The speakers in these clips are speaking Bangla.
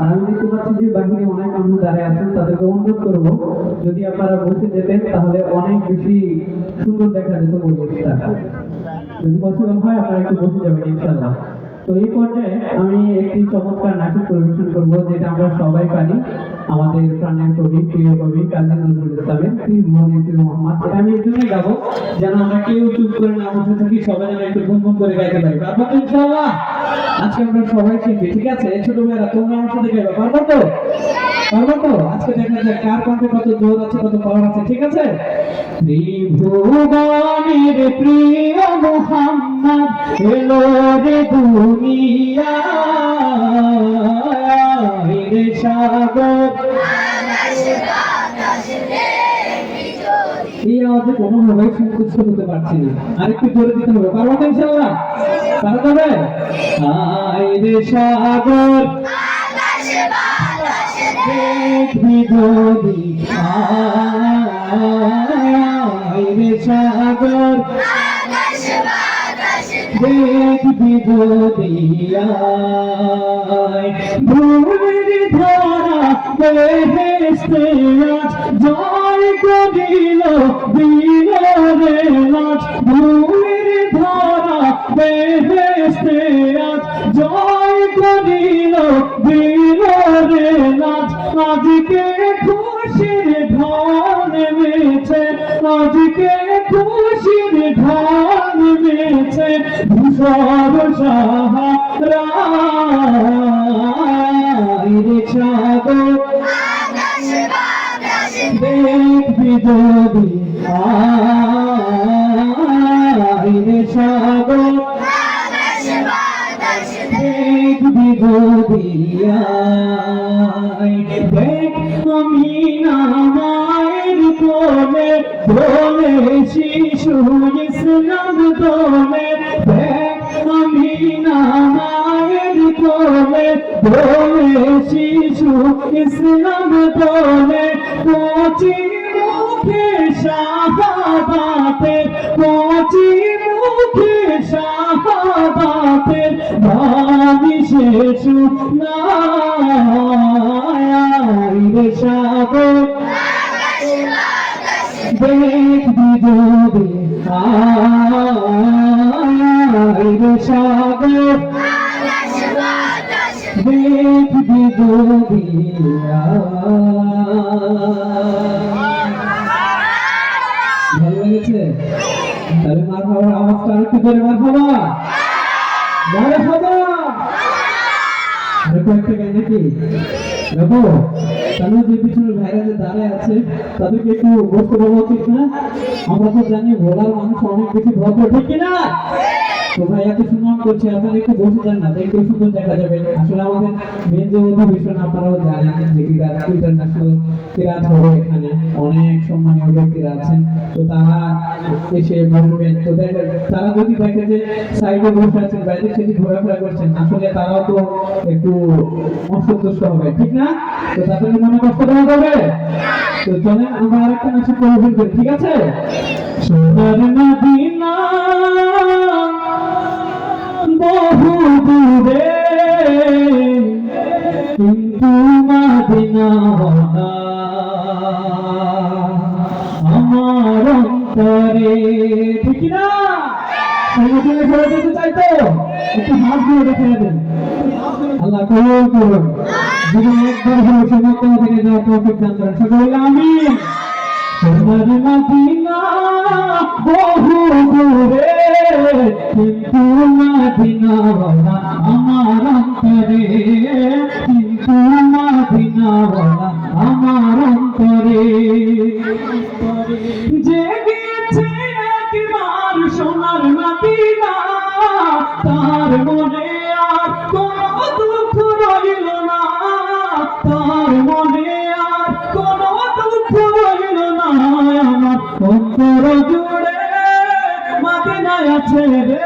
আমি দেখতে পাচ্ছি যে বাহিরে অনেক দাঁড়িয়ে আছেন তাদেরকে অনুরোধ করব যদি আপনারা বসে যেতেন তাহলে অনেক বেশি সুন্দর দেখা যেত যদি পসিবল হয় আপনারা একটু বসে যাবেন ইনশাআল্লাহ। তো এই পর্যায়ে আমি একটি চমৎকার নাটক পরিবেশন করব, যেটা আমরা সবাই পারি। আমাদের প্রাণের কবি, প্রিয় কবি কাজী নজরুল ইসলামের প্রিয় মনে মোহাম্মদ। আমি এই জন্যই গাবো, যেন আমরা কেউ চুপ করে না বসে থাকি, সবাই যেন একটু গুনগুন করে গাইতে পারি। পারব তো আজকে আমরা সবাই শিখবি, ঠিক আছে? ছোট মেয়েরা তোমরা আমার সাথে গাইবে, পারব তো? পারব তো? আজকে দেখা যায় কার কণ্ঠে কত জোর আছে, কত পাওয়ার আছে, ঠিক আছে? ত্রিভুবনের প্রিয় মোহাম্মদ, এলো রে দুনিয়া সাগর। এই আওয়াজে হতে পারছি না। আরেকটু জোরে দিতে হবে। পারব তো ইনশাআল্লাহ? পারা যাবে রে সাগর। দেখবি যদি রে সাগর। দেখবি আয় ভুলের ধারা বেহেস্তে আজ জয় করিল, দিল নাচ ভুলের ধারা বেহেস্তে আজ জয় করিল, দিল রে নাচ আজকে সাহারা রে সাগর। দেখবি যদি আয় রে সাগর। দেখবি যদি আয় দেখ আমি না মায়ের কোলে বলে শিশু ইসলাম দোলে দেখ আমি না মায়ের কোলে বলে শিশু ইসলাম দোলে কচি মুখে শাহাদাতে কচি মুখে শাহাদাতে শেষ নাই রে সাগর দেখবি যদি আয় রে সাগর দেখবি যদি ভালো লেগেছে? তাহলে মার খাবার আওয়াজটা একটু করে মার খাবা। মার তাহলে যে পিছনে ভাইরা দাঁড়ায় আছে, তাদেরকে একটু বসতে বলা উচিত না? আমরা তো জানি ভোলার মানুষ অনেক বেশি ভদ্র, ঠিক কিনা? তো ভাই এত সুনাম করছে আপনারা একটু বসে যান না দেখতে সুন্দর দেখা যাবে। আসলে আমাদের মেন যে অধিবেশন আপনারাও জানেন যে ক্রীড়া ইন্টারন্যাশনাল ক্রীড়া হবে এখানে অনেক সম্মানীয় ব্যক্তিরা আছেন। তো তারা এসে বলবেন তো দেখে তারা যদি দেখে যে সাইডে বসে আছেন বাইরে সেটি ঘোরাফেরা করছেন আসলে তারাও তো একটু অসন্তুষ্ট হবে ঠিক না? তো তাদের মনে কষ্ট দেওয়া যাবে? তো চলেন আমরা আরেকটা নাচের পরিবেশন করি ঠিক আছে? সোনার মদিনা বহু দূরে। কিন্তু আমার অন্তরে। ঠিক না সমুদ্রে ফেলে দিতে চাই একটু হাত দিয়ে দেখে দেন আল্লাহ সোনার মদিনা বহু দূরে। কিন্তু মদিনা বাবা আমার অন্তরে কিন্তু মদিনা বাবা আমার অন্তরে জেগেছে একবার সোনার মদিনা আছে রে।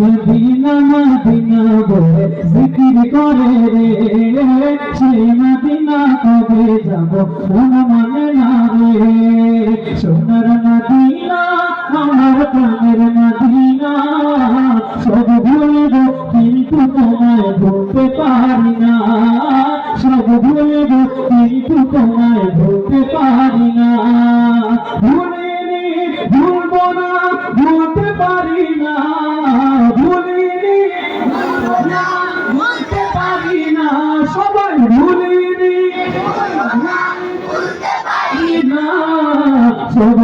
মদিনা মদিনা বলে জিকির করে রে। সেই মদিনা কবে যাব? মন মনে না রে। সোনার পারি না। সবাই ভুলিনি সব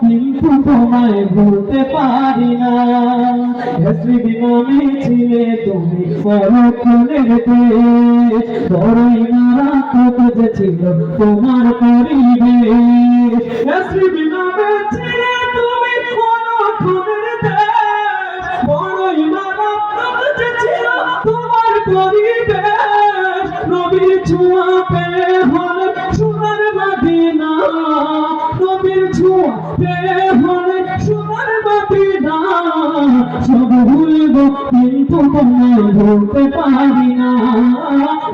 কিন্তু তোমায় ভুলতে পারি না। নামে ছিলে তুমি পরক্ষণের দেশ। ছিল তোমার পরিবেশ। স্মৃতি নামে তোমায় ভুলতে পারি না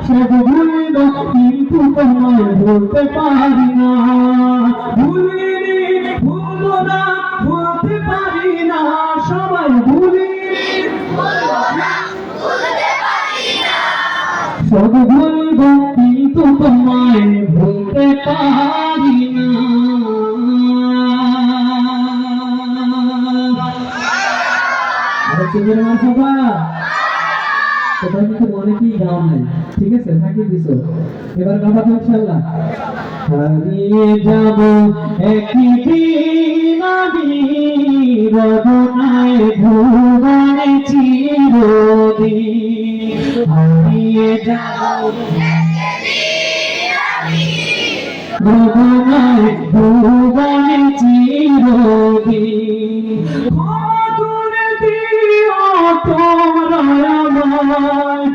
সব ভুলব কিন্তু তোমায় ভুলতে পারি না। থাকি দিছো। এবার গাবা তো ইনশাআল্লাহ হারিয়ে যাব একদিন আমি ভুবনে চিরদিন। হারিয়ে যাব ভুবনায় ভুবনে চিরদিন। তোমরা আমায়।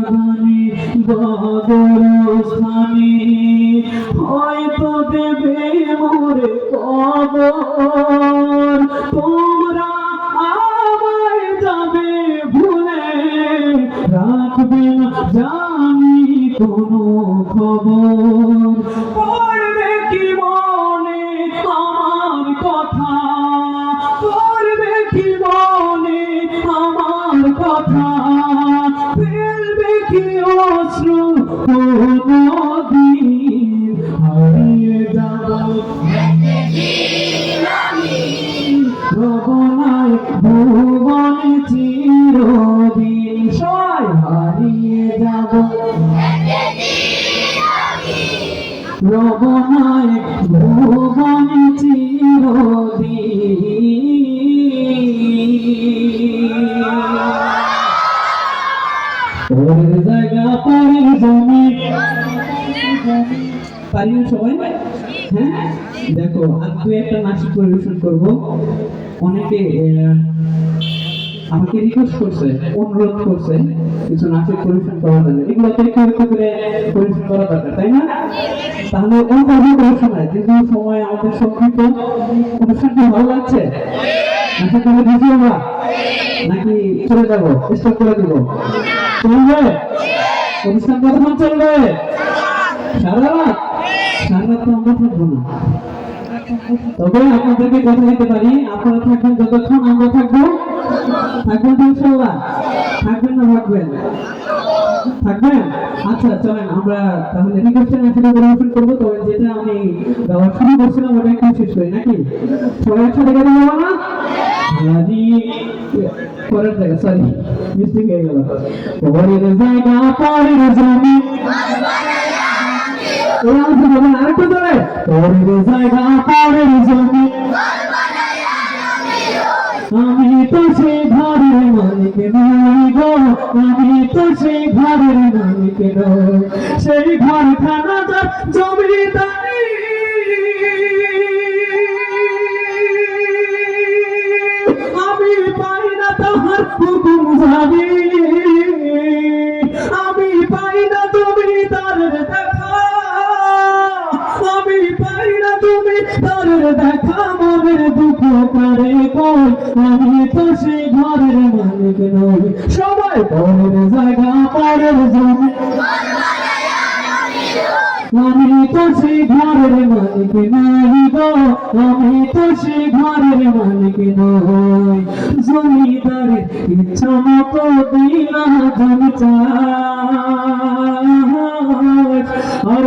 বাগানে বদর স্থানে হয়তো দেবে মোরে কবর রবনায় ভুবনে চিরদিন সবাই হারিয়ে যাব। রবনায় রিকোয়েস্ট করছে? অনুরোধ করছে। কিছু নাটক পরিবেশন করার জন্য এগুলো তো একটু একটু করে পরিবেশন করা দরকার, তাই না? তাহলে ওইভাবে করে শোনায় যেহেতু সময় আমাদের সংক্ষিপ্ত অনুষ্ঠানটি ভালো লাগছে? আশা করি বুঝি আমরা? নাকি চলে যাব? স্টপ করে দিব? চলবে? অনুষ্ঠান কতক্ষণ চলবে? সারা রাত? সারা রাত তো আমরা থাকব না। তবে আপনাদেরকে কথা দিতে পারি, আপনারা থাকবেন যতক্ষণ, আমরা থাকব? থাকবেন তো ইনশাল্লাহ থাকবেন না থাকবেন? থাকবেন? আচ্ছা চলেন, আমরা তাহলে রিকোয়েস্টের আসলে পরিবেশন করব। তবে যেটা আমি গাওয়া শুরু করছিলাম, ওটা একটু শেষ করি, নাকি? সবাই একসাথে গাড়ি যাব না? জায়গা সরি মিস্টেক হয়ে গেল। জায়গা, পরের জমি এই অংশ হবে না আরেকটু ধরে পরের জায়গা পরের জমি আমি তো সেই ঘরের মালিক নই গো আমি তো সেই ঘরের মালিক নই সেই ঘর খানা যার জমিদারি আমি পাই না তাহার হুকুম জানি। মনের দুঃখ করে। কই আমি তো সেই ঘরের মালিক নই। সবাই পরের জায়গা পরের জমি আমি তো সেই ঘরের মালিক নই গো। আমি তো সেই ঘরের মালিক নই। জমিদারের ইচ্ছা মতো দিলাম জমি চাষ আর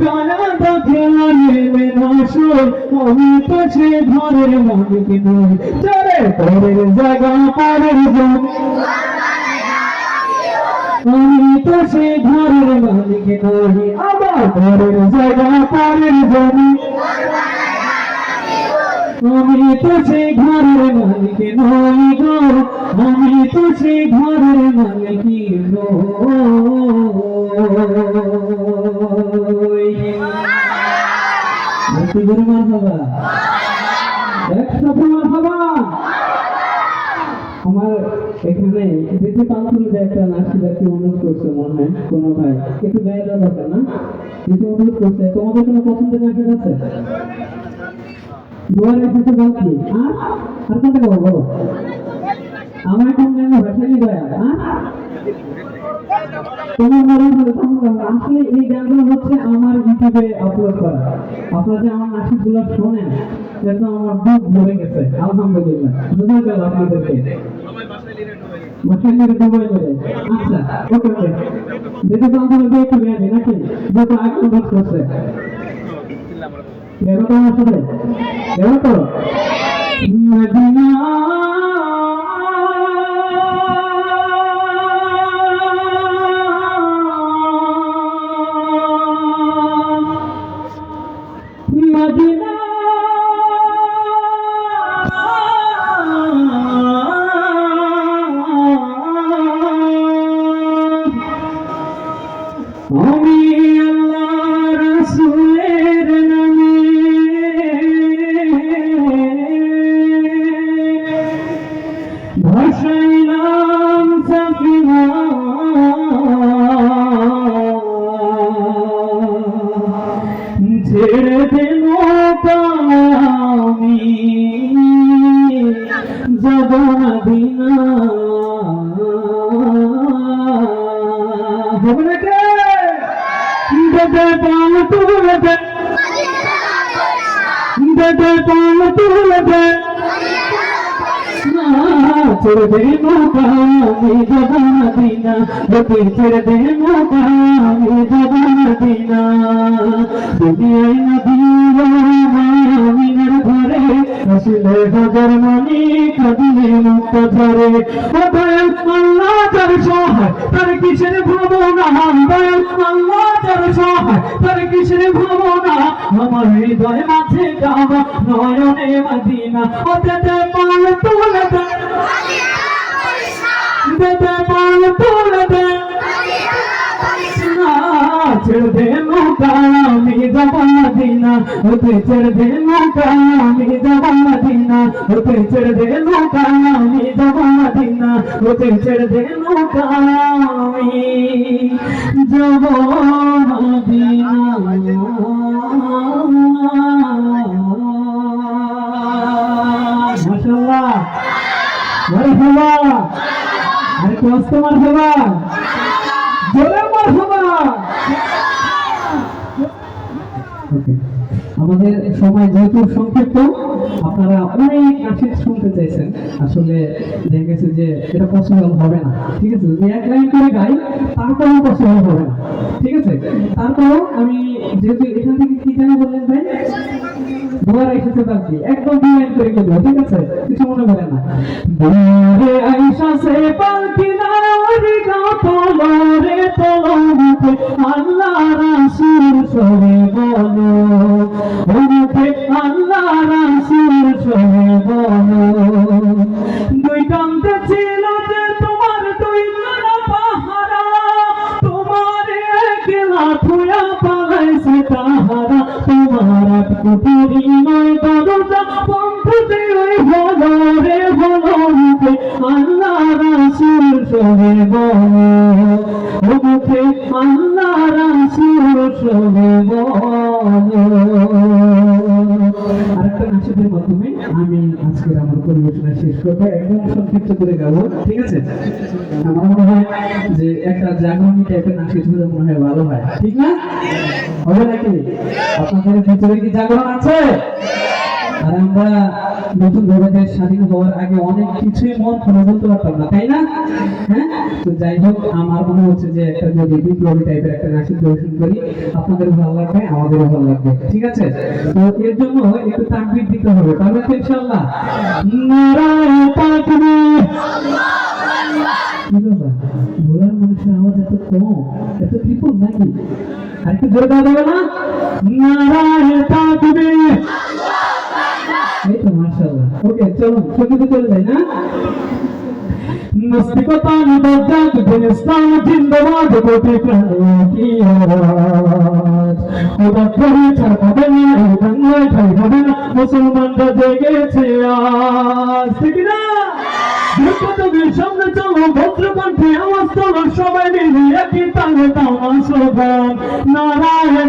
জোগায়া দেখে নেবে না শোন আমি তো সে ঘরের মালিক নই চলে পরের জায়গা পরের জমি আমি তো সে ঘরের মালিক নই আবার পরের জায়গা পরের জমি আমি তো সে ঘরের মালিক নই গো। আমি তো সে ঘরের মালিক নই আমার এখানে দিদি পান্থুল যে একটা নার্সিদাকে অনুরোধ করছে মনে হয় কোনো ভাই একটু গায়ে দেওয়া দরকার না দিদি অনুরোধ করছে তোমাদের কোনো পছন্দের নার্সিদ আছে দুয়ার এসেছে বাকি আর বলো বলো আমার গানে ভাষালি গায়া হ্যাঁ? তোমার আসলে এই গানগুলো হচ্ছে আমার ইউটিউবে আপলোড করা। আপনারা যে আমার নাসিকগুলো শোনেন সেটা আমার বুক ভরে গেছে, আলহামদুলিল্লাহ। আচ্ছা দেবে পাল তুলবে ছেড়ে দে নৌকা আমি যাব মদিনা লোকে ছেড়ে দে নৌকা আমি আসলে হাজার মনি কাঁদিলে মুক্ত ধরে ও দয়াল আল্লাহ যার সহায় তার কিসের ভাবনা? দয়াল আল্লাহ যার সহায় তার কিসের ভাবনা? আমার হৃদয় মাঝে কাবা নয়নে মদিনা। ও পাল তুলে দে পাল ওতে দে নৌকা, আমি যাব মদিনা। ওতে দে নৌকা, আমি যাব মদিনা। ওতে দে নৌকা, আমি যাব মদিনা। মাশাআল্লাহ। মারহাবা আর জোরে মারহাবা ওকে আমাদের সময় যেহেতু সংক্ষিপ্ত, আপনারা অনেক নাটক শুনতে চাইছেন। আসলে দেখা গেছে যে এটা পসিবল হবে না। ঠিক আছে, যদি এক লাইন করে গাই, তারপরেও পসিবল হবে না। ঠিক আছে, তারপরেও আমি যেহেতু এখান থেকে কি জানা বললেন ভাই? একদম দুই লাইন করে দেবো ঠিক আছে? কিছু মনে করে না। দুয়ারে আইসা সে নারে গাও আল্লাহ সবে বলো। দুই কান্তে ছিল যে তোমার দুই পাহারা, তোমার একলা থুয়া পালাইছে তাহারা। তোমার কুটিরি নয় দরজা বন্ধুতে ওই হলো রে, হলো আল্লাহ রাসূল সবে বলো সংক্ষিপ্ত করে গাবো, ঠিক আছে? আমার মনে হয় যে একটা জাগরণী টাইপের নাকি ধরে মনে হয় ভালো হয়। ঠিক না? হবে নাকি? আপনাদের ভিতরে কি জাগরণ আছে? আর আমরা নতুন ভারতের স্বাধীন হওয়ার আগে অনেক কিছুই মন খুলে বলতে পারতাম না, তাই না? হ্যাঁ? তো যাই হোক, আমার মনে হচ্ছে যে একটা যদি বিপ্লবী টাইপের একটা নাচের পরিবেশন করি আপনাদের ভালো লাগবে, আমাদেরও ভালো লাগবে, ঠিক আছে? তো এর জন্য একটু তাকবির দিতে হবে পারবেন তো ইনশাআল্লাহ। নারায়ে তাকবীর। ভোলার মানুষের আওয়াজ এত কম, এত কৃপণ নাকি? আর একটু জোরে দেওয়া যাবে না? নারায়ে তাকবীর। এই তো মাশাআল্লাহ। ওকে চলুন সঙ্গীতে চলে যাই পাবে না চলো নারায়ণ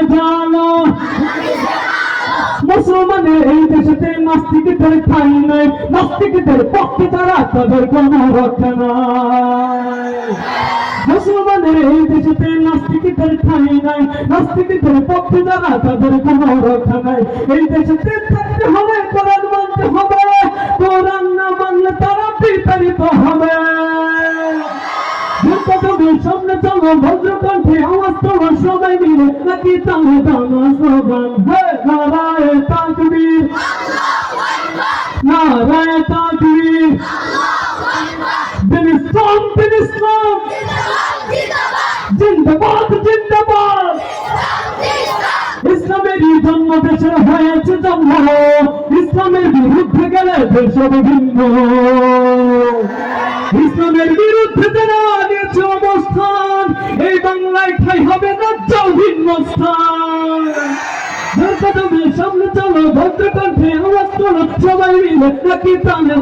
মুসলমানের এই দেশেতে নাস্তিকদের ঠাই নাই। নাস্তিকদের পক্ষে তারা তাদের কোনো রক্ষা নাই। মুসলমানের এই দেশেতে নাস্তিকদের ঠাই নাই। নাস্তিকদের পক্ষে যারা তাদের কোনো রক্ষা নাই। এই দেশেতে থাকতে হবে, কোরআন মানতে হবে। কোরআন না মানলে তারা বিতাড়িত হবে। সামনে চলো ভদ্রকণ্ঠে আওয়াজ তোলো সবাই মিলে। নাকি দানা স্লোগান হে নারায় তাকবীর। নারায় তাকবীর। দিন ইসলাম জিন্দাবাদ জিন্দাবাদ। ইসলামেরই জন্ম দেশের হয়েছে জন্ম। ইসলামের বিরুদ্ধে গেলে দেশ বিভিন্ন ইসলামের যারা নিয়েছে অবস্থান। এই হবে না ভিন্ন স্থান। সামনে চলো, ভদ্রকণ্ঠে আওয়াজ তোলো, সবাই মিলে নাকি তালে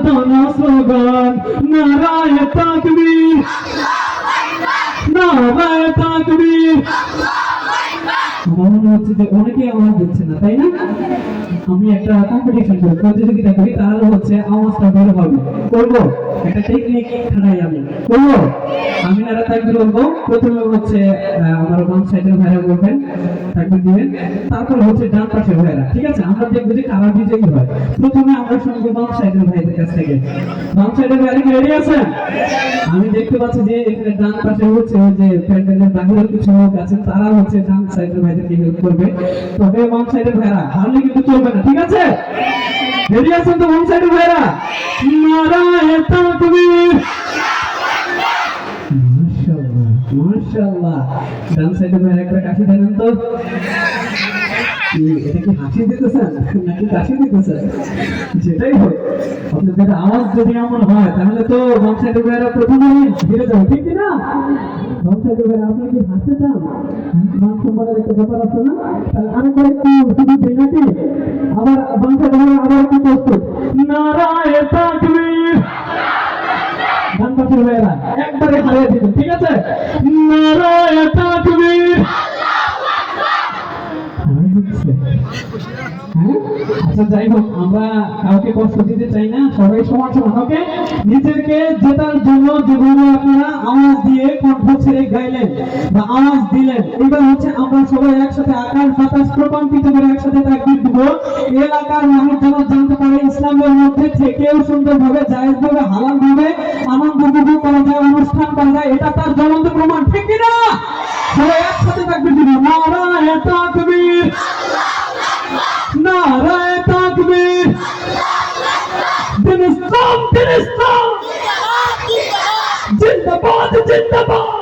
নারায় তাকবীর। মনে হচ্ছে যে অনেকে আওয়াজ দিচ্ছে না, তাই না? আমি একটা কম্পিটিশন করি, প্রতিযোগিতা করি, তাহলে হচ্ছে আওয়াজটা বের হবে। করব? একটা আমি। করব আমি বলব, প্রথমে হচ্ছে আমার সাইডের ভাইরা বলবেন দিবেন। তারপর হচ্ছে ডান পাশের ভাইরা, ঠিক আছে? আমরা দেখব যে কারা বিজয়ী হয়। প্রথমে আমরা শুনব বাম সাইডের ভাইদের কাছ থেকে। বাম সাইডের ভাইরা কি রেডি আছেন আমি দেখতে পাচ্ছি যে এখানে ডান পাশে হচ্ছে যে প্যান্ডেলের বাহিরের কিছু লোক আছেন, তারা হচ্ছে ডান সাইডের ভাইদেরকে হেল্প করবে। তবে বাম সাইডের ভাইরা, হারলে কিন্তু চলবে না, ঠিক আছে? রেডি আছেন তো বাম সাইডের ভাইরা নারায়ণ তাকবীর মাশাআল্লাহ মাশাআল্লাহ। ডান সাইডের ভাইরা একটা কাশি দেন তো। এটা কি হাসি দিতেছেন? নাকি কাশি দিতেছেন? যেটাই হোক, আপনাদের আওয়াজ যদি এমন হয়, তাহলে তো বাম সাইডের ভাইরা প্রথমেই ফিরে যাবে, ঠিক না? ব্যবসা করবেন আপনি কি হাসতে চান? মান সম্মানের একটা ব্যাপার আছে না? তাহলে আমি করে একটু শুধু দিই নাকি আবার বাংলা ধরে আবার একটু প্রস্তুত। নারায় তাকবীর গান পাশের ভাইয়েরা একবারে হারিয়ে দিবেন ঠিক আছে? নারায় তাকবীর হারিয়ে দিচ্ছে। হ্যাঁ? আচ্ছা যাই হোক, আমরা কাউকে কষ্ট দিতে চাই না, সবাই সমান সমান ওকে নিজেকে জেতার জন্য যেভাবে আপনারা, আওয়াজ দিয়ে কণ্ঠ ছেড়ে গাইলেন বা আওয়াজ দিলেন। এবার হচ্ছে আমরা সবাই একসাথে আকাশ বাতাস প্রকম্পিত করে একসাথে তাকবীর দিব। এলাকার মানুষ যেন জানতে পারে, ইসলামের মধ্যে থেকেও সুন্দরভাবে জায়েজ ভাবে হালাল ভাবে আনন্দ উপভোগ করা যায়, অনুষ্ঠান করা যায়, এটা তার জ্বলন্ত প্রমাণ, ঠিক কিনা? সবাই একসাথে তাকবীর দিব। নারায় তাকবীর। নারায় তাকবীর। দিন ইসলাম দিন ইসলাম। জিন্দাবাদ জিন্দাবাদ।